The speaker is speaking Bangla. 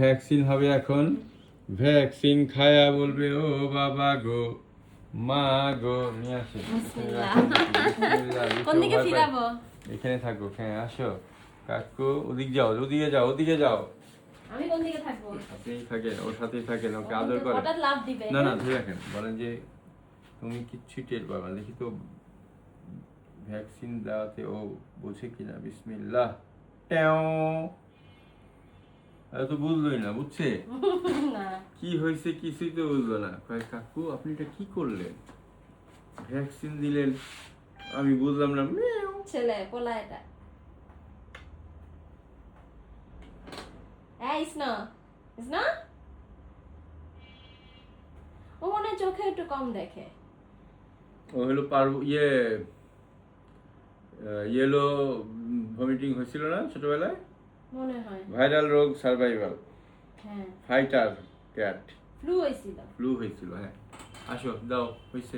ভ্যাকসিন হবে এখন। ভ্যাকসিন খায়া বলবে ও বাবা গো মা গো নিয়ে আসো। বিসমিল্লাহ। বিসমিল্লাহ, দিছো, কোন দিকে ফিরাবো? এখানে থাকো হ্যাঁ আসো। কাকু ওদিক যাও ওদিকে যাও ওদিকে যাও। আমি কোন দিকে থাকব? আপনি থাকেন ওর সাথেই থাকেন ওকে আদর করেন হঠাৎ লাভ দিবে। না না ধরে রাখেন বলেন যে তুমি কিচ্ছু টের পাবে না। দেখি তো ভ্যাকসিন দেওয়াতে ও বোঝে কিনা। বিসমিল্লাহ। ট্যাও। তো বুঝলোই না বুঝছে? কি হয়েছে কিছুই তো বুঝলো না। কয় কাকু আপনি এটা কি করলেন? ভ্যাকসিন দিলেন? আমি বুঝলাম না। ছেলে পোলা এটা। ও মনে চোখে একটু কম দেখে। ও হলো পার ইয়ে ইয়েলো ভমিটিং হয়েছিল না ছোটবেলায়? মনে হয়। ভাইরাল রোগ সার্ভাইভাল। হ্যাঁ। Fighter cat. ফ্লু হয়েছিল। ফ্লু হয়েছিল হ্যাঁ। আসো দাও হয়েছে।